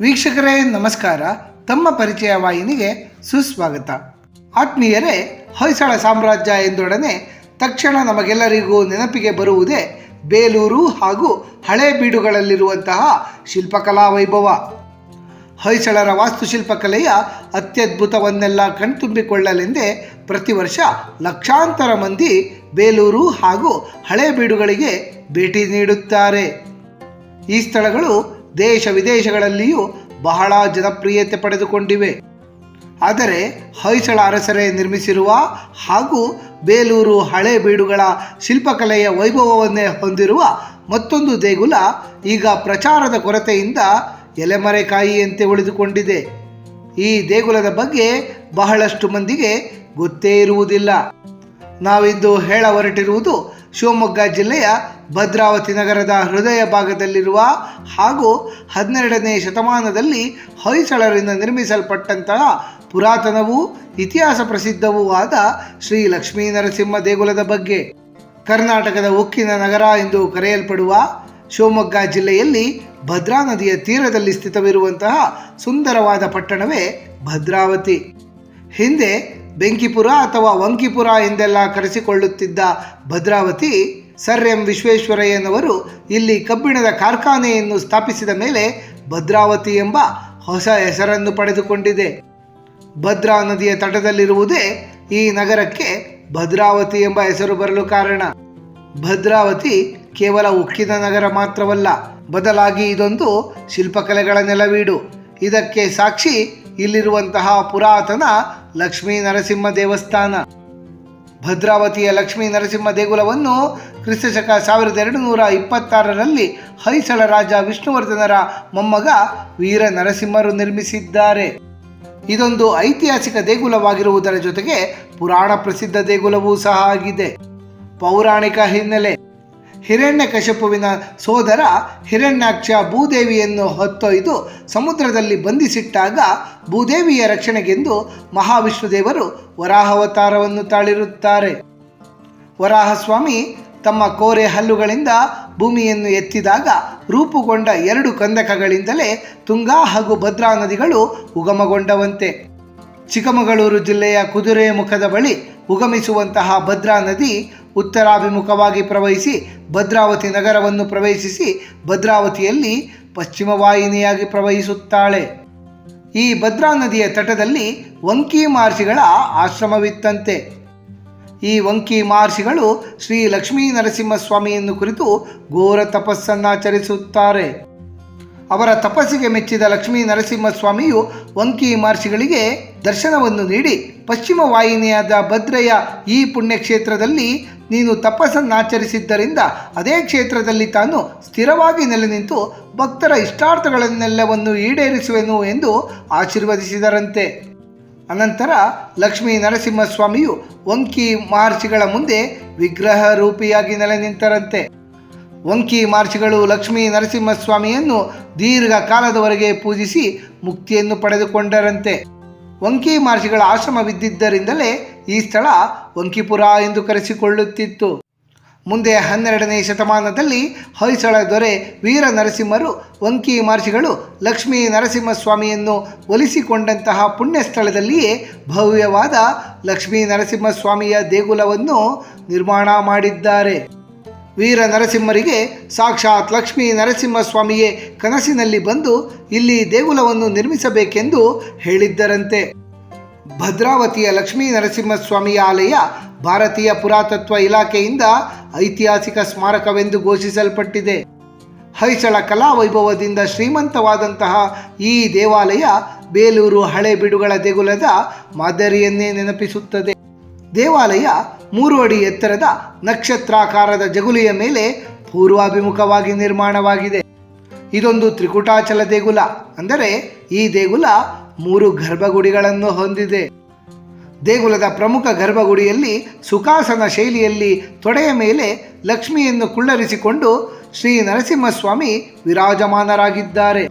ವೀಕ್ಷಕರೇ, ನಮಸ್ಕಾರ. ತಮ್ಮ ಪರಿಚಯ ವಾಹಿನಿಗೆ ಸುಸ್ವಾಗತ. ಆತ್ಮೀಯರೇ, ಹೊಯ್ಸಳ ಸಾಮ್ರಾಜ್ಯ ಎಂದೊಡನೆ ತಕ್ಷಣ ನಮಗೆಲ್ಲರಿಗೂ ನೆನಪಿಗೆ ಬರುವುದೇ ಬೇಲೂರು ಹಾಗೂ ಹಳೇಬೀಡುಗಳಲ್ಲಿರುವಂತಹ ಶಿಲ್ಪಕಲಾ ವೈಭವ. ಹೊಯ್ಸಳರ ವಾಸ್ತುಶಿಲ್ಪಕಲೆಯ ಅತ್ಯದ್ಭುತವನ್ನೆಲ್ಲ ಕಣ್ತುಂಬಿಕೊಳ್ಳಲೆಂದೇ ಪ್ರತಿ ವರ್ಷ ಲಕ್ಷಾಂತರ ಮಂದಿ ಬೇಲೂರು ಹಾಗೂ ಹಳೇಬೀಡುಗಳಿಗೆ ಭೇಟಿ ನೀಡುತ್ತಾರೆ. ಈ ಸ್ಥಳಗಳು ದೇಶ ವಿದೇಶಗಳಲ್ಲಿಯೂ ಬಹಳ ಜನಪ್ರಿಯತೆ ಪಡೆದುಕೊಂಡಿವೆ. ಆದರೆ ಹೊಯ್ಸಳ ಅರಸರೇ ನಿರ್ಮಿಸಿರುವ ಹಾಗೂ ಬೇಲೂರು ಹಳೆ ಬೀಡುಗಳ ಶಿಲ್ಪಕಲೆಯ ವೈಭವವನ್ನೇ ಹೊಂದಿರುವ ಮತ್ತೊಂದು ದೇಗುಲ ಈಗ ಪ್ರಚಾರದ ಕೊರತೆಯಿಂದ ಎಲೆಮರೆಕಾಯಿಯಂತೆ ಉಳಿದುಕೊಂಡಿದೆ. ಈ ದೇಗುಲದ ಬಗ್ಗೆ ಬಹಳಷ್ಟು ಮಂದಿಗೆ ಗೊತ್ತೇ ಇರುವುದಿಲ್ಲ. ನಾವಿಂದು ಹೇಳ ಹೊರಟಿರುವುದು ಶಿವಮೊಗ್ಗ ಜಿಲ್ಲೆಯ ಭದ್ರಾವತಿ ನಗರದ ಹೃದಯ ಭಾಗದಲ್ಲಿರುವ ಹಾಗೂ ಹನ್ನೆರಡನೇ ಶತಮಾನದಲ್ಲಿ ಹೊಯ್ಸಳರಿಂದ ನಿರ್ಮಿಸಲ್ಪಟ್ಟಂತಹ ಪುರಾತನವೂ ಇತಿಹಾಸ ಪ್ರಸಿದ್ಧವೂ ಆದ ಶ್ರೀ ಲಕ್ಷ್ಮೀ ನರಸಿಂಹ ದೇಗುಲದ ಬಗ್ಗೆ. ಕರ್ನಾಟಕದ ಉಕ್ಕಿನ ನಗರ ಎಂದು ಕರೆಯಲ್ಪಡುವ ಶಿವಮೊಗ್ಗ ಜಿಲ್ಲೆಯಲ್ಲಿ ಭದ್ರಾ ನದಿಯ ತೀರದಲ್ಲಿ ಸ್ಥಿತವಿರುವಂತಹ ಸುಂದರವಾದ ಪಟ್ಟಣವೇ ಭದ್ರಾವತಿ. ಹಿಂದೆ ಬೆಂಕಿಪುರ ಅಥವಾ ವಂಕಿಪುರ ಎಂದೆಲ್ಲ ಕರೆಸಿಕೊಳ್ಳುತ್ತಿದ್ದ ಭದ್ರಾವತಿ, ಸರ್ ಎಂ ವಿಶ್ವೇಶ್ವರಯ್ಯನವರು ಇಲ್ಲಿ ಕಬ್ಬಿಣದ ಕಾರ್ಖಾನೆಯನ್ನು ಸ್ಥಾಪಿಸಿದ ಮೇಲೆ ಭದ್ರಾವತಿ ಎಂಬ ಹೊಸ ಹೆಸರನ್ನು ಪಡೆದುಕೊಂಡಿದೆ. ಭದ್ರಾ ನದಿಯ ತಟದಲ್ಲಿರುವುದೇ ಈ ನಗರಕ್ಕೆ ಭದ್ರಾವತಿ ಎಂಬ ಹೆಸರು ಬರಲು ಕಾರಣ. ಭದ್ರಾವತಿ ಕೇವಲ ಉಕ್ಕಿನ ನಗರ ಮಾತ್ರವಲ್ಲ, ಬದಲಾಗಿ ಇದೊಂದು ಶಿಲ್ಪಕಲೆಗಳ ನೆಲವೀಡು. ಇದಕ್ಕೆ ಸಾಕ್ಷಿ ಇಲ್ಲಿರುವಂತಹ ಪುರಾತನ ಲಕ್ಷ್ಮೀ ನರಸಿಂಹ ದೇವಸ್ಥಾನ. ಭದ್ರಾವತಿಯ ಲಕ್ಷ್ಮೀ ನರಸಿಂಹ ದೇಗುಲವನ್ನು ಕ್ರಿಸ್ತಶಕ ಸಾವಿರದ ಎರಡು ನೂರ ಇಪ್ಪತ್ತಾರರಲ್ಲಿ ಹೊಯ್ಸಳ ರಾಜ ವಿಷ್ಣುವರ್ಧನರ ಮೊಮ್ಮಗ ವೀರ ನರಸಿಂಹರು ನಿರ್ಮಿಸಿದ್ದಾರೆ. ಇದೊಂದು ಐತಿಹಾಸಿಕ ದೇಗುಲವಾಗಿರುವುದರ ಜೊತೆಗೆ ಪುರಾಣ ಪ್ರಸಿದ್ಧ ದೇಗುಲವೂ ಸಹ ಆಗಿದೆ. ಪೌರಾಣಿಕ ಹಿನ್ನೆಲೆ. ಹಿರಣ್ಯಕಶಪುವಿನ ಸೋದರ ಹಿರಣ್ಯಾಕ್ಷ ಭೂದೇವಿಯನ್ನು ಹೊತ್ತೊಯ್ದು ಸಮುದ್ರದಲ್ಲಿ ಬಂಧಿಸಿಟ್ಟಾಗ ಭೂದೇವಿಯ ರಕ್ಷಣೆಗೆಂದು ಮಹಾವಿಷ್ಣುದೇವರು ವರಾಹವತಾರವನ್ನು ತಾಳಿರುತ್ತಾರೆ. ವರಾಹಸ್ವಾಮಿ ತಮ್ಮ ಕೋರೆ ಹಲ್ಲುಗಳಿಂದ ಭೂಮಿಯನ್ನು ಎತ್ತಿದಾಗ ರೂಪುಗೊಂಡ ಎರಡು ಕಂದಕಗಳಿಂದಲೇ ತುಂಗಾ ಹಾಗೂ ಭದ್ರಾ ನದಿಗಳು ಉಗಮಗೊಂಡವಂತೆ. ಚಿಕ್ಕಮಗಳೂರು ಜಿಲ್ಲೆಯ ಕುದುರೆ ಮುಖದ ಬಳಿ ಉಗಮಿಸುವಂತಹ ಭದ್ರಾ ನದಿ ಉತ್ತರಾಭಿಮುಖವಾಗಿ ಪ್ರವಹಿಸಿ ಭದ್ರಾವತಿ ನಗರವನ್ನು ಪ್ರವೇಶಿಸಿ ಭದ್ರಾವತಿಯಲ್ಲಿ ಪಶ್ಚಿಮ ವಾಹಿನಿಯಾಗಿ ಪ್ರವಹಿಸುತ್ತಾಳೆ. ಈ ಭದ್ರಾ ನದಿಯ ತಟದಲ್ಲಿ ವಂಕಿ ಮಹರ್ಷಿಗಳ ಆಶ್ರಮವಿತ್ತಂತೆ. ಈ ವಂಕಿ ಮಹರ್ಷಿಗಳು ಶ್ರೀ ಲಕ್ಷ್ಮೀ ನರಸಿಂಹಸ್ವಾಮಿಯನ್ನು ಕುರಿತು ಘೋರ ತಪಸ್ಸನ್ನಾಚರಿಸುತ್ತಾರೆ ಅವರ ತಪಸ್ಸಿಗೆ ಮೆಚ್ಚಿದ ಲಕ್ಷ್ಮೀ ನರಸಿಂಹಸ್ವಾಮಿಯು ವಂಕಿ ಮಹರ್ಷಿಗಳಿಗೆ ದರ್ಶನವನ್ನು ನೀಡಿ ಪಶ್ಚಿಮ ವಾಹಿನಿಯಾದ ಭದ್ರೆಯ ಈ ಪುಣ್ಯಕ್ಷೇತ್ರದಲ್ಲಿ ನೀನು ತಪಸ್ಸನ್ನಾಚರಿಸಿದ್ದರಿಂದ ಅದೇ ಕ್ಷೇತ್ರದಲ್ಲಿ ತಾನು ಸ್ಥಿರವಾಗಿ ನೆಲೆ ನಿಂತು ಭಕ್ತರ ಇಷ್ಟಾರ್ಥಗಳನ್ನೆಲ್ಲವನ್ನು ಈಡೇರಿಸುವೆನು ಎಂದು ಆಶೀರ್ವದಿಸಿದರಂತೆ. ಅನಂತರ ಲಕ್ಷ್ಮೀ ನರಸಿಂಹಸ್ವಾಮಿಯು ವಂಕಿ ಮಹರ್ಷಿಗಳ ಮುಂದೆ ವಿಗ್ರಹ ರೂಪಿಯಾಗಿ ನೆಲೆ ನಿಂತರಂತೆ ವಂಕಿ ಮಹರ್ಷಿಗಳು ಲಕ್ಷ್ಮೀ ನರಸಿಂಹಸ್ವಾಮಿಯನ್ನು ದೀರ್ಘ ಕಾಲದವರೆಗೆ ಪೂಜಿಸಿ ಮುಕ್ತಿಯನ್ನು ಪಡೆದುಕೊಂಡರಂತೆ. ವಂಕಿ ಮಹರ್ಷಿಗಳ ಆಶ್ರಮವಿದ್ದಿದ್ದರಿಂದಲೇ ಈ ಸ್ಥಳ ವಂಕಿಪುರ ಎಂದು ಕರೆಸಿಕೊಳ್ಳುತ್ತಿತ್ತು. ಮುಂದೆ ಹನ್ನೆರಡನೇ ಶತಮಾನದಲ್ಲಿ ಹೊಯ್ಸಳ ದೊರೆ ವೀರ ನರಸಿಂಹರು ವಂಕಿ ಮಹರ್ಷಿಗಳು ಲಕ್ಷ್ಮೀ ನರಸಿಂಹಸ್ವಾಮಿಯನ್ನು ಒಲಿಸಿಕೊಂಡಂತಹ ಪುಣ್ಯ ಸ್ಥಳದಲ್ಲಿಯೇ ಭವ್ಯವಾದ ಲಕ್ಷ್ಮೀ ನರಸಿಂಹಸ್ವಾಮಿಯ ದೇಗುಲವನ್ನು ನಿರ್ಮಾಣ ಮಾಡಿದ್ದಾರೆ. ವೀರ ನರಸಿಂಹರಿಗೆ ಸಾಕ್ಷಾತ್ ಲಕ್ಷ್ಮೀ ನರಸಿಂಹಸ್ವಾಮಿಯೇ ಕನಸಿನಲ್ಲಿ ಬಂದು ಇಲ್ಲಿ ದೇಗುಲವನ್ನು ನಿರ್ಮಿಸಬೇಕೆಂದು ಹೇಳಿದ್ದರಂತೆ. ಭದ್ರಾವತಿಯ ಲಕ್ಷ್ಮೀ ನರಸಿಂಹಸ್ವಾಮಿಯ ಆಲಯ ಭಾರತೀಯ ಪುರಾತತ್ವ ಇಲಾಖೆಯಿಂದ ಐತಿಹಾಸಿಕ ಸ್ಮಾರಕವೆಂದು ಘೋಷಿಸಲ್ಪಟ್ಟಿದೆ. ಹೈಸಳ ಕಲಾ ವೈಭವದಿಂದ ಶ್ರೀಮಂತವಾದಂತಹ ಈ ದೇವಾಲಯ ಬೇಲೂರು ಹಳೆಬೀಡುಗಳ ದೇಗುಲದ ಮಾದರಿಯನ್ನೇ ನೆನಪಿಸುತ್ತದೆ. ದೇವಾಲಯ ಮೂರು ಅಡಿ ಎತ್ತರದ ನಕ್ಷತ್ರಾಕಾರದ ಜಗುಲಿಯ ಮೇಲೆ ಪೂರ್ವಾಭಿಮುಖವಾಗಿ ನಿರ್ಮಾಣವಾಗಿದೆ. ಇದೊಂದು ತ್ರಿಕುಟಾಚಲ ದೇಗುಲ, ಅಂದರೆ ಈ ದೇಗುಲ ಮೂರು ಗರ್ಭಗುಡಿಗಳನ್ನು ಹೊಂದಿದೆ. ದೇಗುಲದ ಪ್ರಮುಖ ಗರ್ಭಗುಡಿಯಲ್ಲಿ ಸುಖಾಸನ ಶೈಲಿಯಲ್ಲಿ ತೊಡೆಯ ಮೇಲೆ ಲಕ್ಷ್ಮಿಯನ್ನು ಕುಳ್ಳರಿಸಿಕೊಂಡು ಶ್ರೀ ನರಸಿಂಹಸ್ವಾಮಿ ವಿರಾಜಮಾನರಾಗಿದ್ದಾರೆ.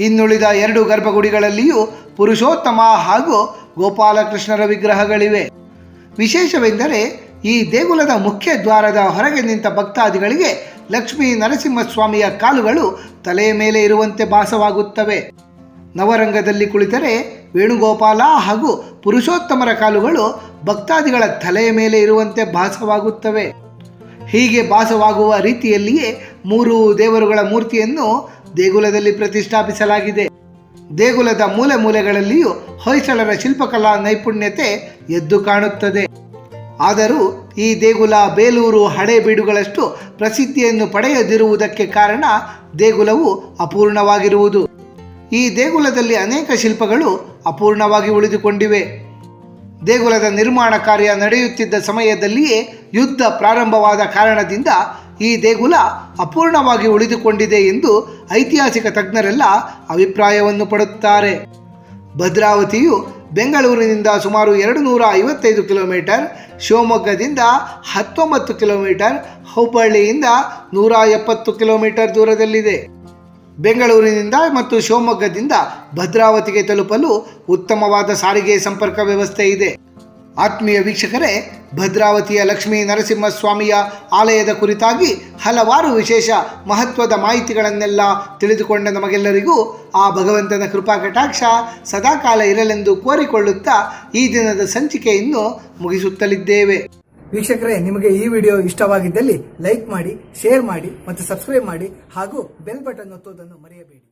ಇನ್ನುಳಿದ ಎರಡು ಗರ್ಭಗುಡಿಗಳಲ್ಲಿಯೂ ಪುರುಷೋತ್ತಮ ಹಾಗೂ ಗೋಪಾಲಕೃಷ್ಣರ ವಿಗ್ರಹಗಳಿವೆ. ವಿಶೇಷವೆಂದರೆ ಈ ದೇಗುಲದ ಮುಖ್ಯ ದ್ವಾರದ ಹೊರಗೆ ನಿಂತ ಭಕ್ತಾದಿಗಳಿಗೆ ಲಕ್ಷ್ಮೀ ನರಸಿಂಹಸ್ವಾಮಿಯ ಕಾಲುಗಳು ತಲೆಯ ಮೇಲೆ ಇರುವಂತೆ ಭಾಸವಾಗುತ್ತವೆ. ನವರಂಗದಲ್ಲಿ ಕುಳಿತರೆ ವೇಣುಗೋಪಾಲ ಹಾಗೂ ಪುರುಷೋತ್ತಮರ ಕಾಲುಗಳು ಭಕ್ತಾದಿಗಳ ತಲೆಯ ಮೇಲೆ ಇರುವಂತೆ ಭಾಸವಾಗುತ್ತವೆ. ಹೀಗೆ ಭಾಸವಾಗುವ ರೀತಿಯಲ್ಲಿಯೇ ಮೂರು ದೇವರುಗಳ ಮೂರ್ತಿಯನ್ನು ದೇಗುಲದಲ್ಲಿ ಪ್ರತಿಷ್ಠಾಪಿಸಲಾಗಿದೆ. ದೇಗುಲದ ಮೂಲೆ ಮೂಲೆಗಳಲ್ಲಿಯೂ ಹೊಯ್ಸಳರ ಶಿಲ್ಪಕಲಾ ನೈಪುಣ್ಯತೆ ಎದ್ದು ಕಾಣುತ್ತದೆ. ಆದರೂ ಈ ದೇಗುಲ ಬೇಲೂರು ಹಳೇಬೀಡುಗಳಷ್ಟು ಪ್ರಸಿದ್ಧಿಯನ್ನು ಪಡೆಯದಿರುವುದಕ್ಕೆ ಕಾರಣ ದೇಗುಲವು ಅಪೂರ್ಣವಾಗಿರುವುದು. ಈ ದೇಗುಲದಲ್ಲಿ ಅನೇಕ ಶಿಲ್ಪಗಳು ಅಪೂರ್ಣವಾಗಿ ಉಳಿದುಕೊಂಡಿವೆ. ದೇಗುಲದ ನಿರ್ಮಾಣ ಕಾರ್ಯ ನಡೆಯುತ್ತಿದ್ದ ಸಮಯದಲ್ಲಿಯೇ ಯುದ್ಧ ಪ್ರಾರಂಭವಾದ ಕಾರಣದಿಂದ ಈ ದೇಗುಲ ಅಪೂರ್ಣವಾಗಿ ಉಳಿದುಕೊಂಡಿದೆ ಎಂದು ಐತಿಹಾಸಿಕ ತಜ್ಞರೆಲ್ಲ ಅಭಿಪ್ರಾಯವನ್ನು ಪಡುತ್ತಾರೆ. ಭದ್ರಾವತಿಯು ಬೆಂಗಳೂರಿನಿಂದ ಸುಮಾರು ಎರಡು ನೂರ ಐವತ್ತೈದು ಕಿಲೋಮೀಟರ್, ಶಿವಮೊಗ್ಗದಿಂದ ಹತ್ತೊಂಬತ್ತು ಕಿಲೋಮೀಟರ್, ಹುಬ್ಬಳ್ಳಿಯಿಂದ ನೂರ ಎಪ್ಪತ್ತು ಕಿಲೋಮೀಟರ್ ದೂರದಲ್ಲಿದೆ. ಬೆಂಗಳೂರಿನಿಂದ ಮತ್ತು ಶಿವಮೊಗ್ಗದಿಂದ ಭದ್ರಾವತಿಗೆ ತಲುಪಲು ಉತ್ತಮವಾದ ಸಾರಿಗೆ ಸಂಪರ್ಕ ವ್ಯವಸ್ಥೆ ಇದೆ. ಆತ್ಮೀಯ ವೀಕ್ಷಕರೇ, ಭದ್ರಾವತಿಯ ಲಕ್ಷ್ಮೀ ನರಸಿಂಹಸ್ವಾಮಿಯ ಆಲಯದ ಕುರಿತಾಗಿ ಹಲವಾರು ವಿಶೇಷ ಮಹತ್ವದ ಮಾಹಿತಿಗಳನ್ನೆಲ್ಲ ತಿಳಿದುಕೊಂಡ ನಮಗೆಲ್ಲರಿಗೂ ಆ ಭಗವಂತನ ಕೃಪಾ ಕಟಾಕ್ಷ ಸದಾಕಾಲ ಇರಲೆಂದು ಕೋರಿಕೊಳ್ಳುತ್ತಾ ಈ ದಿನದ ಸಂಚಿಕೆಯನ್ನು ಮುಗಿಸುತ್ತಲಿದ್ದೇವೆ. ವೀಕ್ಷಕರೇ, ನಿಮಗೆ ಈ ವಿಡಿಯೋ ಇಷ್ಟವಾಗಿದ್ದಲ್ಲಿ ಲೈಕ್ ಮಾಡಿ, ಶೇರ್ ಮಾಡಿ ಮತ್ತು ಸಬ್ಸ್ಕ್ರೈಬ್ ಮಾಡಿ ಹಾಗೂ ಬೆಲ್ ಬಟನ್ ಒತ್ತುವುದನ್ನು ಮರೆಯಬೇಡಿ.